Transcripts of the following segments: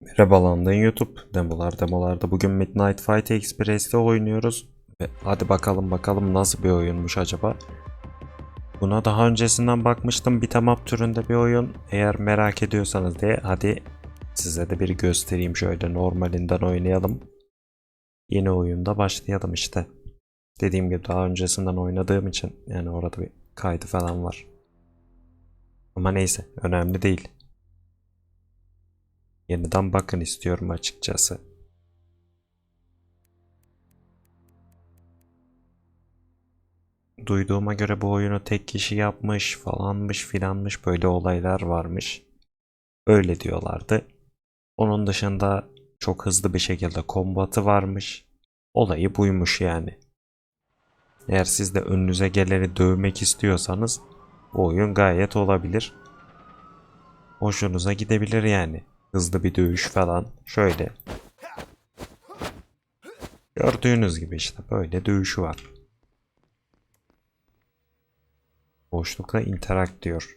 Merhabalandın YouTube. Demolar demolarda bugün Midnight Fight Express'te oynuyoruz. Ve hadi bakalım bakalım nasıl bir oyunmuş acaba. Buna daha öncesinden bakmıştım. Up türünde bir oyun. Eğer merak ediyorsanız diye hadi size de bir göstereyim şöyle normalinden oynayalım. Yeni oyunda başlayalım işte. Dediğim gibi daha öncesinden oynadığım için yani orada bir kaydı falan var. Ama neyse önemli değil. Yeniden bakın istiyorum açıkçası. Duyduğuma göre bu oyunu tek kişi yapmış falanmış filanmış böyle olaylar varmış. Öyle diyorlardı. Onun dışında çok hızlı bir şekilde kombatı varmış. Olayı buymuş yani. Eğer siz de önünüze geleni dövmek istiyorsanız bu oyun gayet olabilir. Hoşunuza gidebilir yani. Hızlı bir dövüş falan. Şöyle. Gördüğünüz gibi işte böyle dövüşü var. Boşlukla interact diyor.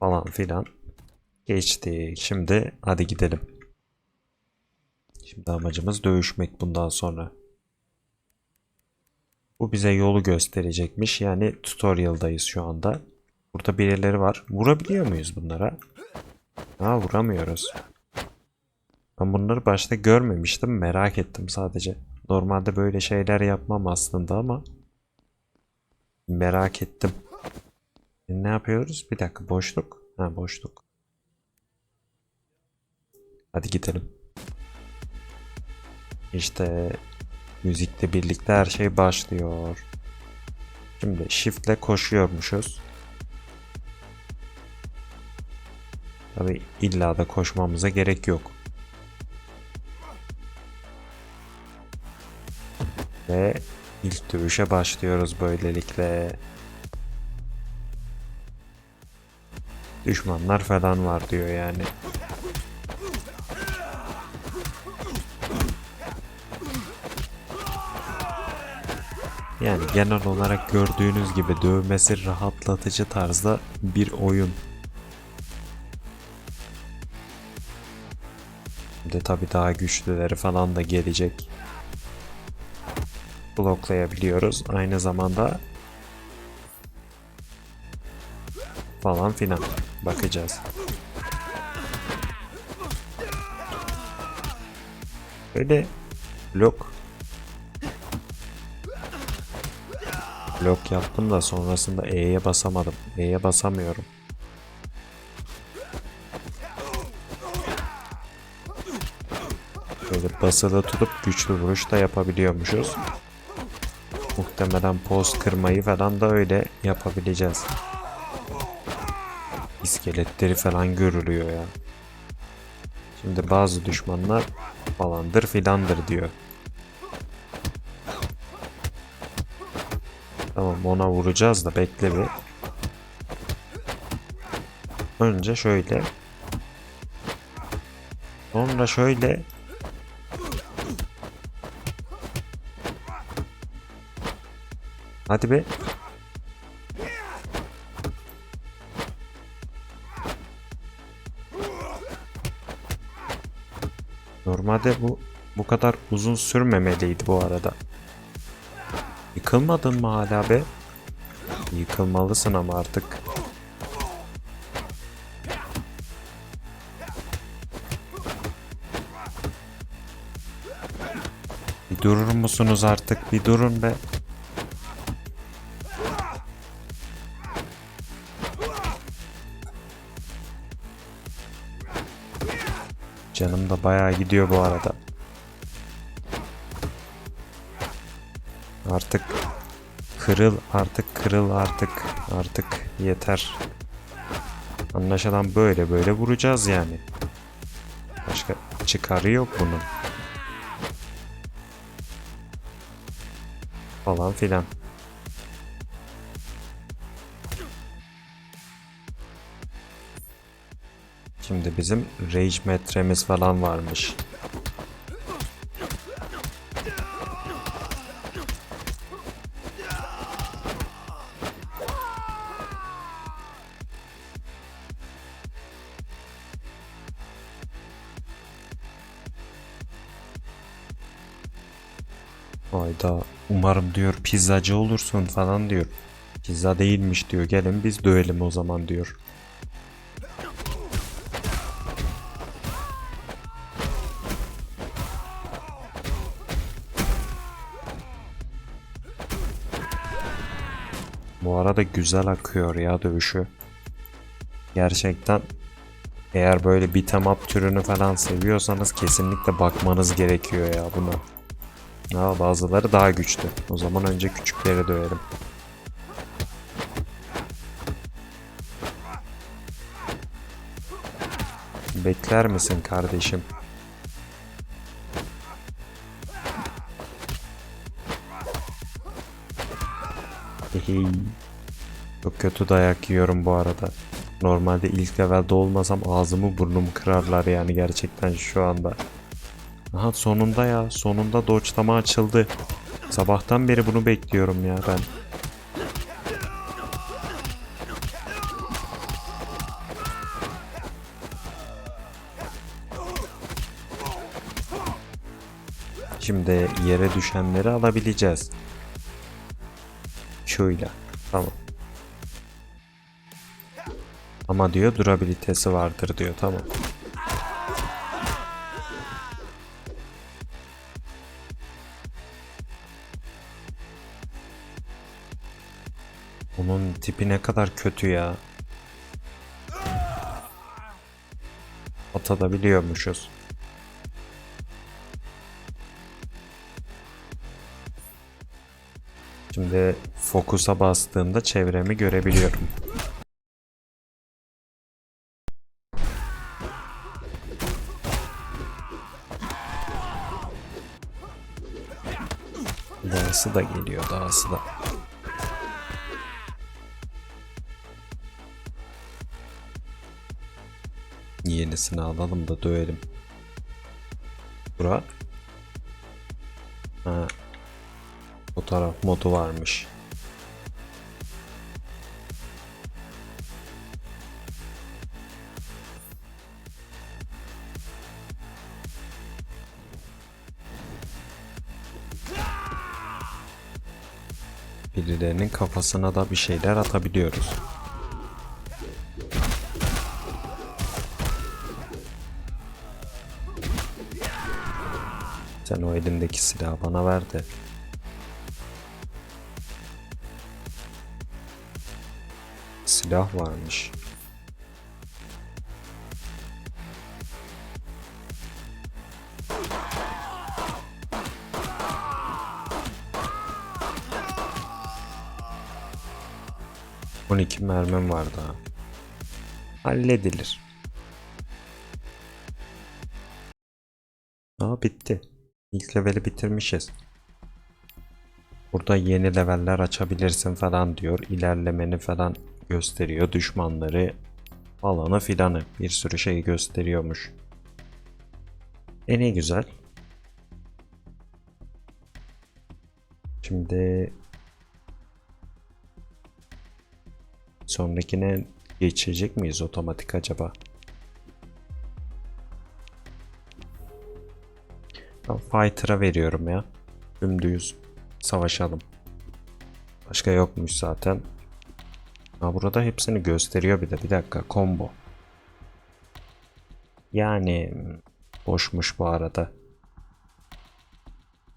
Falan filan. Geçtik. Şimdi hadi gidelim. Şimdi amacımız dövüşmek bundan sonra. Bu bize yolu gösterecekmiş. Yani tutorial'dayız şu anda. Burada birileri var. Vurabiliyor muyuz bunlara? Ha vuramıyoruz. Ben bunları başta görmemiştim. Merak ettim sadece. Normalde böyle şeyler yapmam aslında ama merak ettim. E, ne yapıyoruz? Bir dakika boşluk. Ha boşluk. Hadi gidelim. İşte müzikle birlikte her şey başlıyor. Şimdi shiftle koşuyormuşuz. Tabi illa da koşmamıza gerek yok. Ve ilk dövüşe başlıyoruz böylelikle. Düşmanlar falan var diyor yani. Yani genel olarak gördüğünüz gibi dövmesi rahatlatıcı tarzda bir oyun. Tabi daha güçlüleri falan da gelecek. Bloklayabiliyoruz. Aynı zamanda falan filan bakacağız. Böyle blok blok yaptım da sonrasında E'ye basamadım. E'ye basamıyorum. Böyle basılı tutup güçlü vuruş da yapabiliyormuşuz. Muhtemelen poz kırmayı falan da öyle yapabileceğiz. İskeletleri falan görülüyor ya. Şimdi bazı düşmanlar falandır filandır diyor. Tamam ona vuracağız da bekle bir. Önce şöyle. Sonra şöyle. Hadi be. Normalde bu bu kadar uzun sürmemeliydi bu arada. Yıkılmadın mı hala be? Yıkılmalısın ama artık. Bir durur musunuz artık? Bir durun be. Da bayağı gidiyor bu arada. Artık kırıl artık kırıl artık artık yeter. Anlaşılan böyle böyle vuracağız yani. Başka çıkarı yok bunun. Falan filan. Şimdi bizim rage metremiz falan varmış. Hayda umarım diyor pizzacı olursun falan diyor. Pizza değilmiş diyor gelin biz dövelim o zaman diyor. Bu arada güzel akıyor ya dövüşü. Gerçekten eğer böyle beat'em up türünü falan seviyorsanız kesinlikle bakmanız gerekiyor ya buna. Ha, bazıları daha güçlü. O zaman önce küçükleri dövelim. Bekler misin kardeşim? Çok kötü dayak yiyorum bu arada. Normalde ilk levelde olmasam ağzımı burnumu kırarlar yani gerçekten şu anda. Aha sonunda ya sonunda dodge'lama açıldı. Sabahtan beri bunu bekliyorum ya ben. Şimdi yere düşenleri alabileceğiz. Şöyle. Tamam. Ama diyor durabilitesi vardır diyor. Tamam. Onun tipi ne kadar kötü ya. Atabiliyormuşuz. Fokusa bastığımda çevremi görebiliyorum. Dağısı da geliyor dağısı da. Yenisini alalım da dövelim. Bura. Ha. Fotoğraf modu varmış. Birilerinin kafasına da bir şeyler atabiliyoruz. Sen o elindeki silahı bana ver de. Silah varmış. On iki mermim var daha. Halledilir. Aa bitti. İlk leveli bitirmişiz. Burada yeni leveller açabilirsin falan diyor. İlerlemeni falan gösteriyor. Düşmanları alanı filanı bir sürü şey gösteriyormuş. E ne güzel. Şimdi sonrakine geçecek miyiz otomatik acaba? Ben Fighter'a veriyorum ya. Dümdüz savaşalım. Başka yokmuş zaten. Ha burada hepsini gösteriyor bir de. Bir dakika combo. Yani boşmuş bu arada.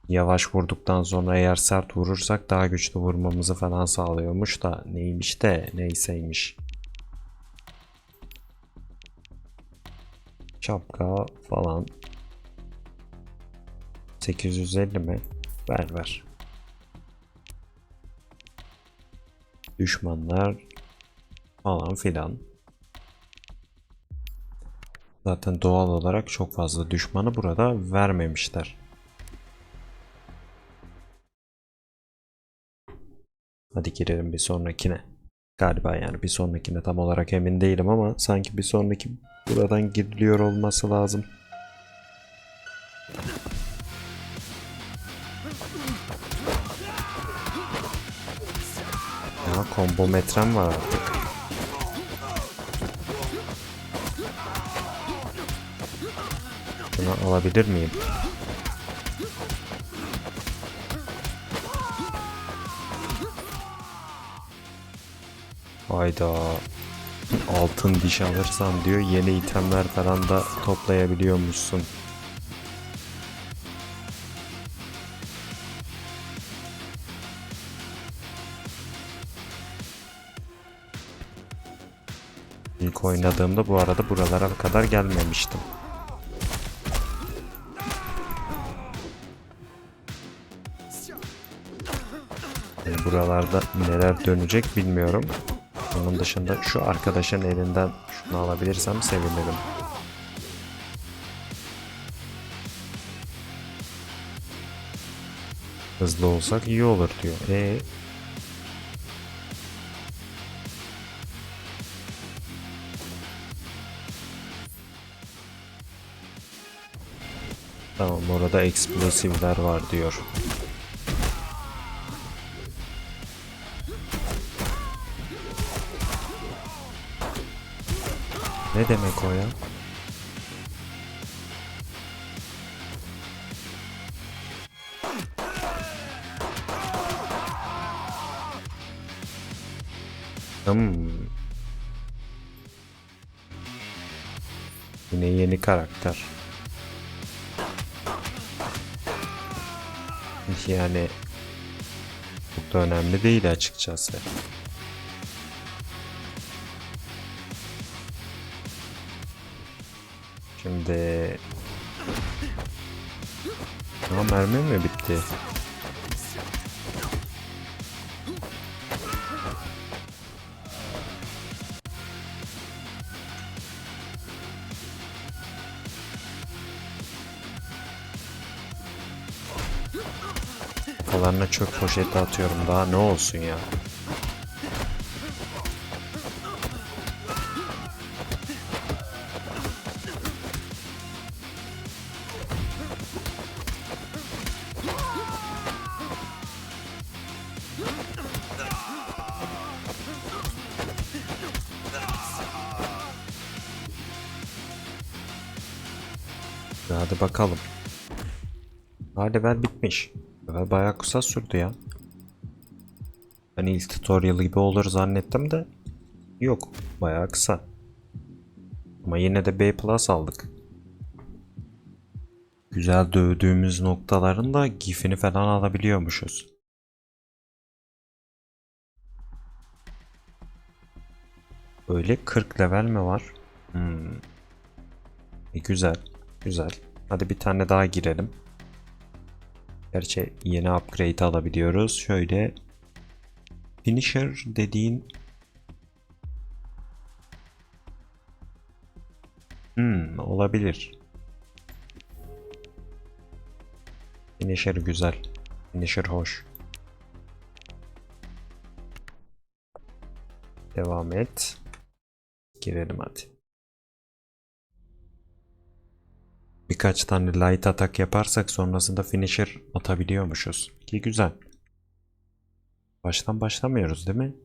Yavaş vurduktan sonra eğer sert vurursak daha güçlü vurmamızı falan sağlıyormuş da neymiş de neyseymiş. Şapka falan 850 mi? Ver ver. Düşmanlar falan filan. Zaten doğal olarak çok fazla düşmanı burada vermemişler. Hadi girelim bir sonrakine. Galiba yani bir sonrakine tam olarak emin değilim ama sanki bir sonraki buradan giriliyor olması lazım. Ya combo metrem var artık. Bunu alabilir miyim? Hayda. Altın diş alırsan diyor yeni itemler falan da toplayabiliyormuşsun. İlk oynadığımda bu arada buralara kadar gelmemiştim. Yani buralarda neler dönecek bilmiyorum. Onun dışında şu arkadaşın elinden şunu alabilirsem sevinirim. Hızlı olsak iyi olur diyor. E Tamam orada eksplosivler var diyor. Ne demek o ya? Hmm. Yine yeni karakter. Yani çok da önemli değil açıkçası. Şimdi Aa, mermi mi bitti? Kafalarına çöp poşeti atıyorum daha ne olsun ya. Hadi bakalım. Ha level bitmiş. Level bayağı kısa sürdü ya. Ben ilk tutorial gibi olur zannettim de yok. Bayağı kısa. Ama yine de B plus aldık. Güzel dövdüğümüz noktaların da gifini falan alabiliyormuşuz. Öyle 40 level mi var? Hmm. E, güzel. Güzel. Hadi bir tane daha girelim. Gerçi yeni upgrade alabiliyoruz. Şöyle Finisher dediğin Hmm, olabilir. Finisher güzel. Finisher hoş. Devam et. Girelim hadi. Birkaç tane light atak yaparsak sonrasında finisher atabiliyormuşuz. Ki güzel. Baştan başlamıyoruz değil mi?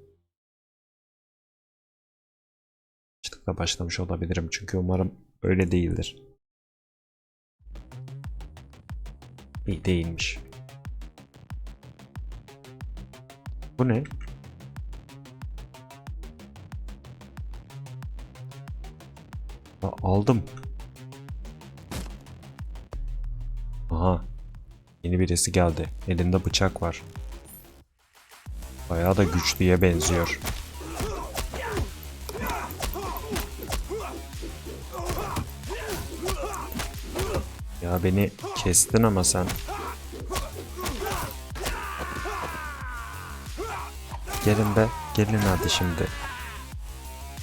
Başlıkla başlamış olabilirim çünkü umarım öyle değildir. İyi değilmiş. Bu ne? Aldım. Aha. Yeni birisi geldi. Elinde bıçak var. Bayağı da güçlüye benziyor. Ya beni kestin ama sen. Gelin be. Gelin hadi şimdi.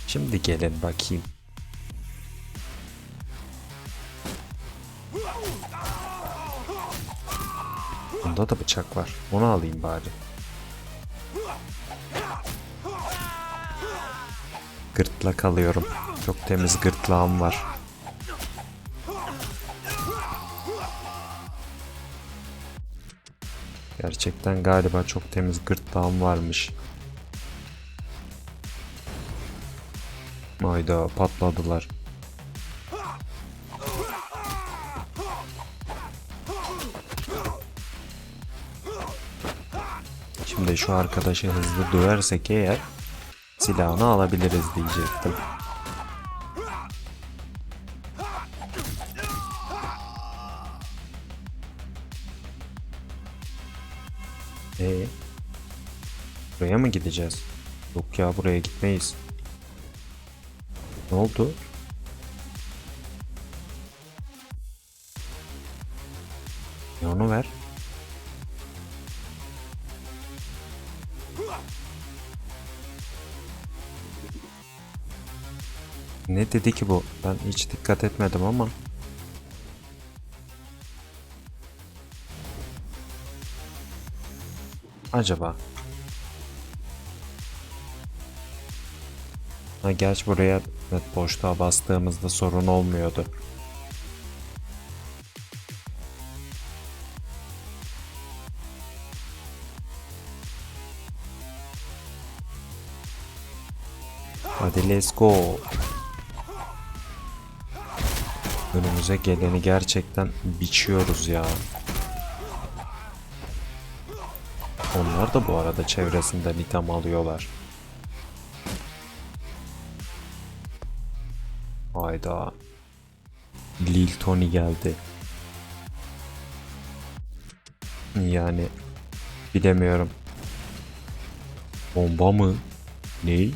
Şimdi gelin bakayım. Bunda da bıçak var. Onu alayım bari. Gırtlak alıyorum. Çok temiz gırtlağım var. Gerçekten galiba çok temiz gırtlağım varmış. Hayda patladılar. Şu arkadaşı hızlı döversek eğer silahını alabiliriz diyecektim. Ee, buraya mı gideceğiz? Yok ya buraya gitmeyiz. Ne oldu? Onu ver. Ne dedi ki bu? Ben hiç dikkat etmedim ama. Acaba? Ha, gerçi buraya evet, boşluğa bastığımızda sorun olmuyordu. Hadi let's go. Önümüze geleni gerçekten biçiyoruz ya. Onlar da bu arada çevresinden item alıyorlar. Hayda. Lil Tony geldi. Yani bilemiyorum. Bomba mı? Ney?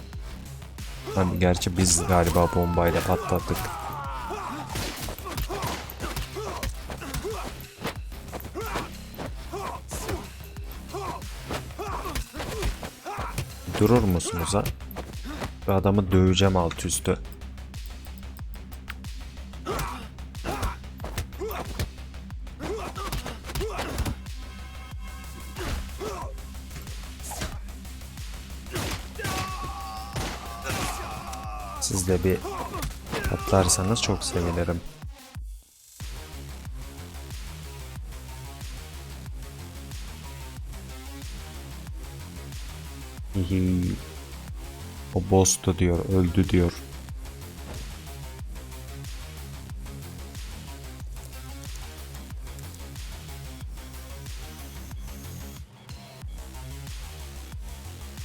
Hani gerçi biz galiba bombayla patlattık. Durur musunuz ha? Bu adamı döveceğim alt üstü. Siz de bir patlarsanız çok sevinirim. Boss'tu diyor, öldü diyor.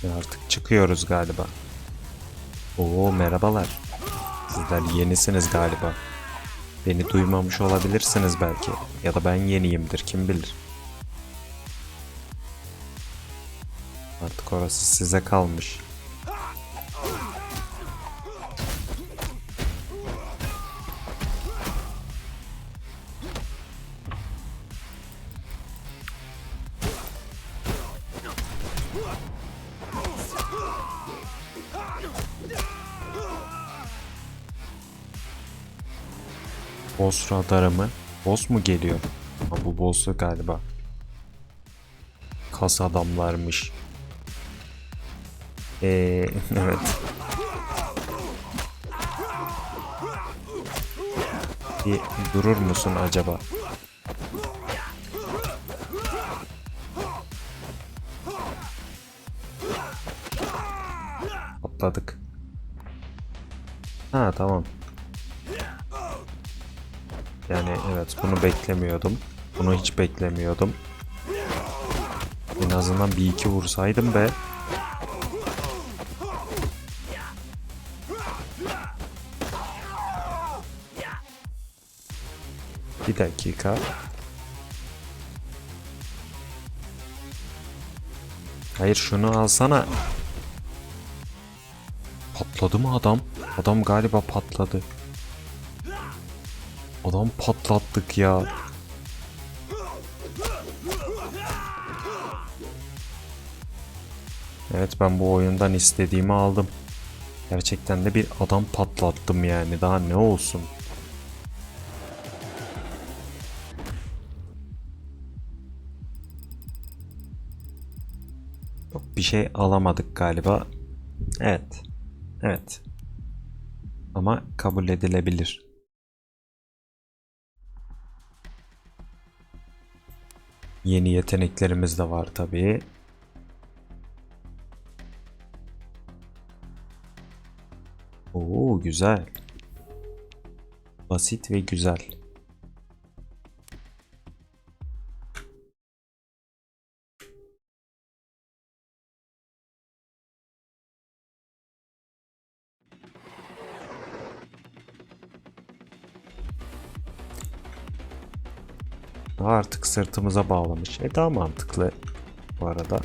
Ve artık çıkıyoruz galiba. Oo merhabalar. Sizler yenisiniz galiba. Beni duymamış olabilirsiniz belki. Ya da ben yeniyimdir kim bilir. Artık orası size kalmış. Boss radarı mı? Boss mu geliyor? Ha, bu boss'u galiba. Kas adamlarmış. Ee, evet. Bir durur musun acaba? Atladık. Ha tamam. Yani evet bunu beklemiyordum. Bunu hiç beklemiyordum. En azından bir iki vursaydım be. Bir dakika. Hayır şunu alsana. Patladı mı adam? Adam galiba patladı. Adam patlattık ya. Evet ben bu oyundan istediğimi aldım. Gerçekten de bir adam patlattım yani. Daha ne olsun? Bir şey alamadık galiba. Evet. Evet. Ama kabul edilebilir. Yeni yeteneklerimiz de var tabii. Oo güzel. Basit ve güzel. Artık sırtımıza bağlamış. E daha mantıklı bu arada.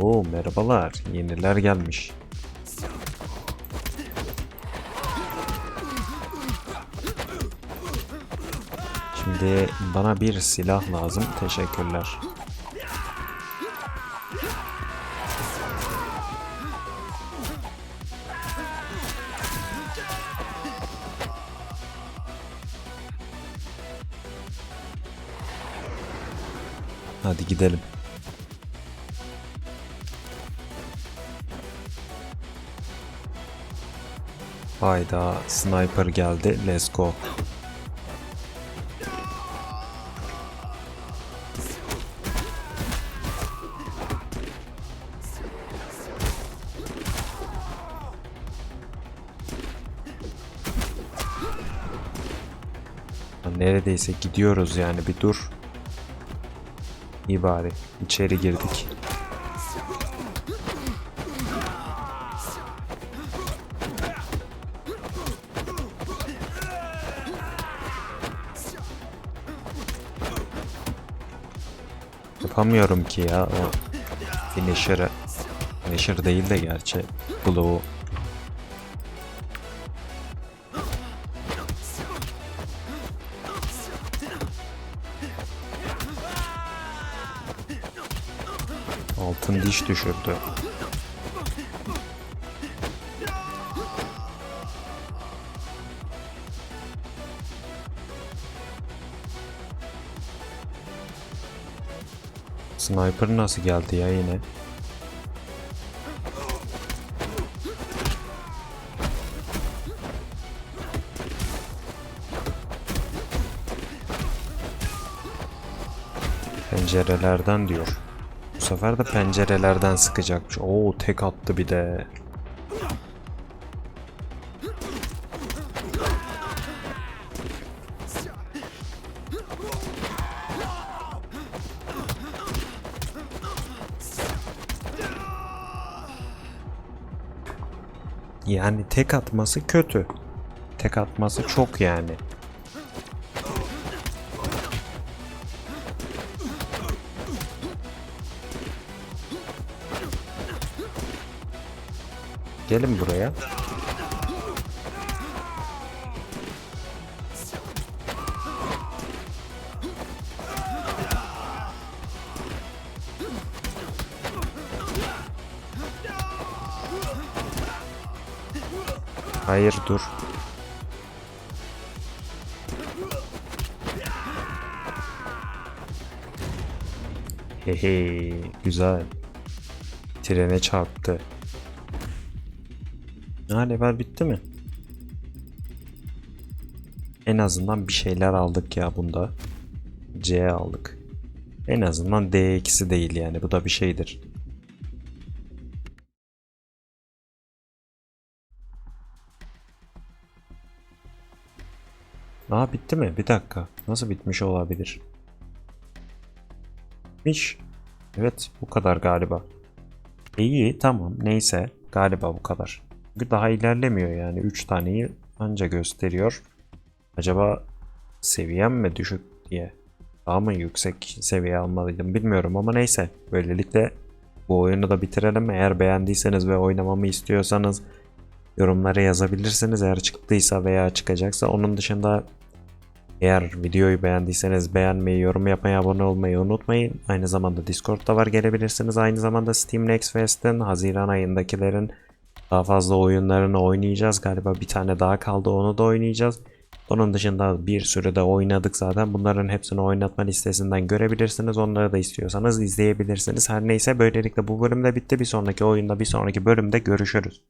Oo merhabalar. Yeniler gelmiş. Şimdi bana bir silah lazım. Teşekkürler. Hadi gidelim. Hayda sniper geldi. Let's go. Neredeyse gidiyoruz yani bir dur. İyi bari içeri girdik. Yapamıyorum ki ya o finisher'ı. Finisher değil de gerçi. Glow'u. Altın diş düşürdü. Sniper nasıl geldi ya yine? Pencerelerden diyor. Sefer de pencerelerden sıkacakmış. Oo tek attı bir de. Yani tek atması kötü. Tek atması çok yani. Gelin buraya. Hayır dur. Hehe güzel. Trene çarptı. Ha level bitti mi? En azından bir şeyler aldık ya bunda. C aldık. En azından D2'si değil yani bu da bir şeydir. Aa bitti mi? Bir dakika. Nasıl bitmiş olabilir? Bitmiş. Evet bu kadar galiba. İyi tamam neyse galiba bu kadar. Çünkü daha ilerlemiyor yani 3 taneyi anca gösteriyor. Acaba seviyem mi düşük diye daha mı yüksek seviye almalıydım bilmiyorum ama neyse. Böylelikle bu oyunu da bitirelim. Eğer beğendiyseniz ve oynamamı istiyorsanız yorumlara yazabilirsiniz. Eğer çıktıysa veya çıkacaksa onun dışında eğer videoyu beğendiyseniz beğenmeyi, yorum yapmayı, abone olmayı unutmayın. Aynı zamanda Discord'da var gelebilirsiniz. Aynı zamanda Steam Next Fest'in Haziran ayındakilerin daha fazla oyunlarını oynayacağız. Galiba bir tane daha kaldı onu da oynayacağız. Onun dışında bir sürede oynadık zaten. Bunların hepsini oynatma listesinden görebilirsiniz. Onları da istiyorsanız izleyebilirsiniz. Her neyse böylelikle bu bölümde bitti. Bir sonraki oyunda bir sonraki bölümde görüşürüz.